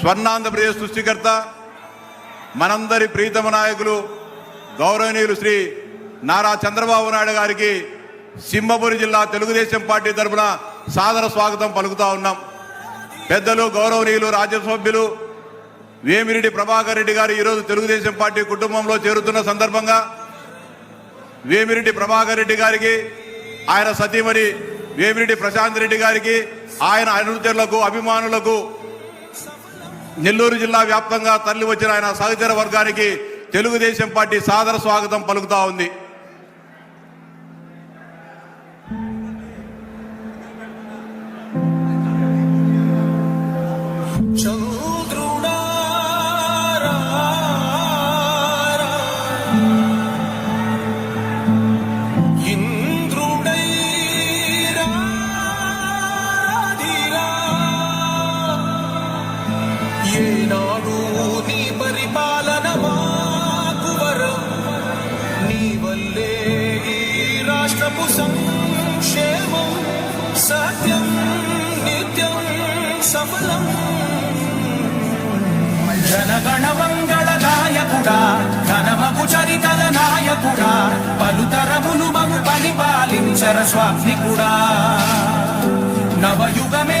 స్వర్ణాంధ్రప్రదేశ్ సృష్టికర్త మనందరి ప్రీతమ నాయకులు గౌరవనీయులు శ్రీ నారా చంద్రబాబు నాయుడు గారికి సింహపురి జిల్లా తెలుగుదేశం పార్టీ తరఫున సాదర స్వాగతం పలుకుతా ఉన్నాం. పెద్దలు గౌరవనీయులు రాజ్యసభ్యులు వేమిరెడ్డి ప్రభాకర్ రెడ్డి గారు ఈరోజు తెలుగుదేశం పార్టీ కుటుంబంలో చేరుతున్న సందర్భంగా వేమిరెడ్డి ప్రభాకర్ రెడ్డి గారికి ఆయన సతీమణి వేమిరెడ్డి ప్రశాంత్ రెడ్డి గారికి ఆయన అనుచరులకు అభిమానులకు నెల్లూరు జిల్లా వ్యాప్తంగా తరలి వచ్చిన ఆయన సహచర వర్గానికి తెలుగుదేశం పార్టీ సాదర స్వాగతం పలుకుతా ఉంది. ఏనాడు నీ పరిపాలన మాకు వరం. నీ వల్లే ఈ రాష్ట్రపు సంక్షేమం సత్యం నిత్యం సఫలం. జనగణ మంగళ నాయకుడా ఘనమగు చరితల నాయకుడా పలుతరములు మము పరిపాలించర స్వామి కూడా నవయుగమే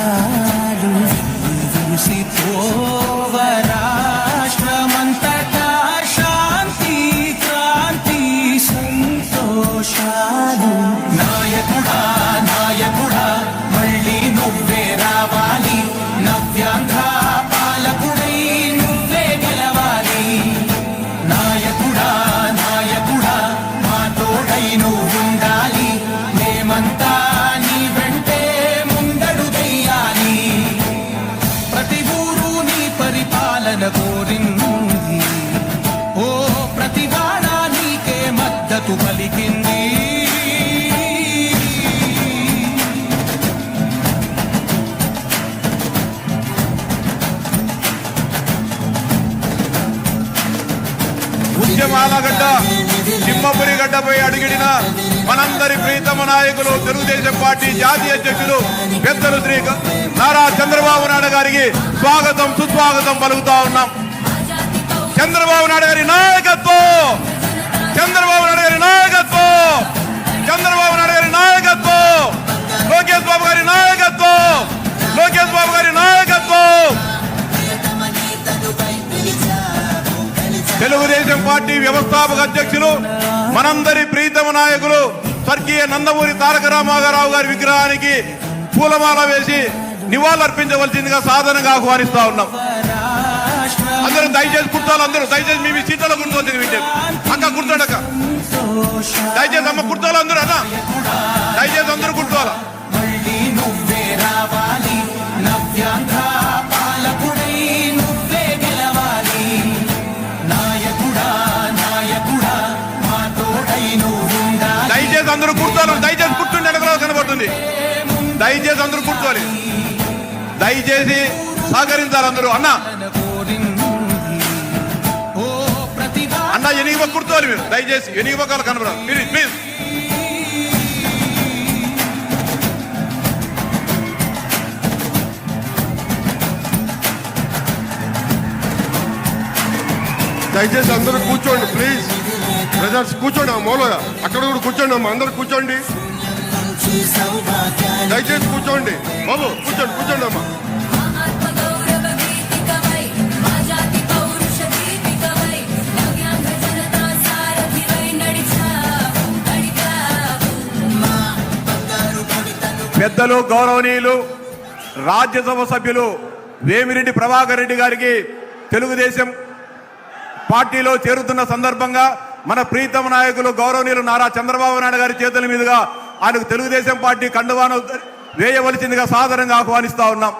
என்றாலும் விசி போ మద్దతు పలికింది. ఉద్యమాలగడ్డ సింహపురి గడ్డపై అడుగిడిన మనందరి ప్రీతమ నాయకులు తెలుగుదేశం పార్టీ జాతీయ అధ్యక్షులు పెద్దలు శ్రీ నారా చంద్రబాబు నాయుడు గారికి స్వాగతం సుస్వాగతం పలుకుతా ఉన్నాం. చంద్రబాబు నాయుడు గారి నాయకత్వం! చంద్రబాబు నాయుడు గారి నాయకత్వం! చంద్రబాబు నాయుడు గారి నాయకత్వం! లోకేష్ బాబు గారి నాయకత్వం! లోకేష్ బాబు గారి నాయకత్వం! తెలుగుదేశం పార్టీ వ్యవస్థాపక అధ్యక్షులు మనందరి ప్రీతమ నాయకులు స్వర్గీయ నందమూరి తారక రామారావు గారి విగ్రహానికి పూలమాల వేసి నివాళులర్పించవలసిందిగా సాధనంగా ఆహ్వానిస్తా ఉన్నాం. అందరూ దయచేసి కుర్తాలు అందరూ దయచేసి మీ సీట్లో సీట్లలో కూర్చోవద్దు వింటే అక్క కూర్చోండి దయచేసి అమ్మ కుర్తాలు అందరూ అన్న. దయచేసి అందరూ కూర్చోవాలి. మళ్ళీ దయచేసి అందరూ కూర్చోవాలి దయచేసి కూర్చుంటే వెనకలో కనబడుతుంది. దయచేసి అందరూ కూర్చోవాలి. దయచేసి సహకరించాలి అందరూ అన్న. ఎనిమిది కూర్చోవాలి మీరు. దయచేసి ఎనిమిది పక్కలు కనబడాలి. మీరు ప్లీజ్ దయచేసి అందరూ కూర్చోండి ప్లీజ్ బ్రదర్స్ కూర్చోండి ఆ మూలయ అక్కడ కూడా కూర్చోండి అమ్మ. అందరు కూర్చోండి. దయచేసి కూర్చోండి. బాబు కూర్చోండి కూర్చోండి అమ్మా. పెద్దలు గౌరవనీయులు రాజ్యసభ సభ్యులు వేమిరెడ్డి ప్రభాకర్ రెడ్డి గారికి తెలుగుదేశం పార్టీలో చేరుతున్న సందర్భంగా మన ప్రీతమ నాయకులు గౌరవనీయులు నారా చంద్రబాబు నాయుడు గారి చేతుల మీదుగా ఆయనకు తెలుగుదేశం పార్టీ కండువాను వేయవలసిందిగా సాధారణంగా ఆహ్వానిస్తా ఉన్నాం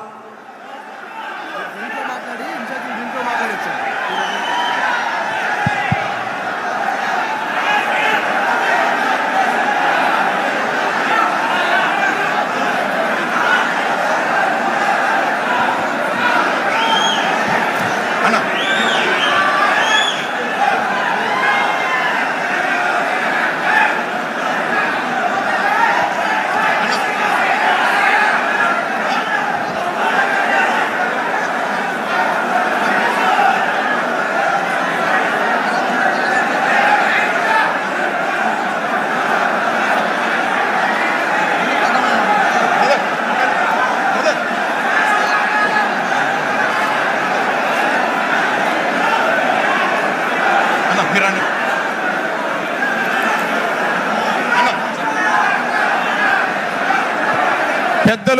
అన్న అన్న మీరు రండి. అన్న. పెద్దలు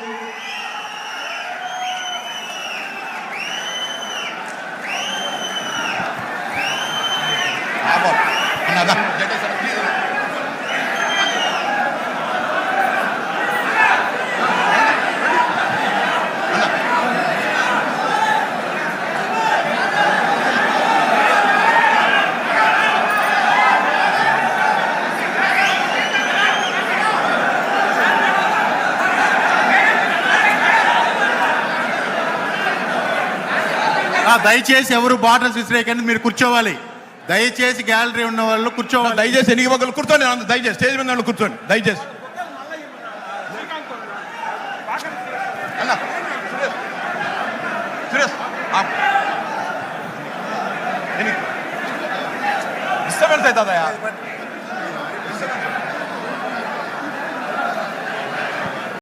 దయచేసి ఎవరు బాటిల్స్ విసిరేయకండి మీరు కూర్చోవాలి. దయచేసి గ్యాలరీ ఉన్న వాళ్ళు కూర్చోవాలి. దయచేసి ఎన్ని మొక్కలు కూర్చోండి దయచేసి స్టేజ్ మీద వాళ్ళు కూర్చోండి దయచేసి. డిస్టర్బెన్స్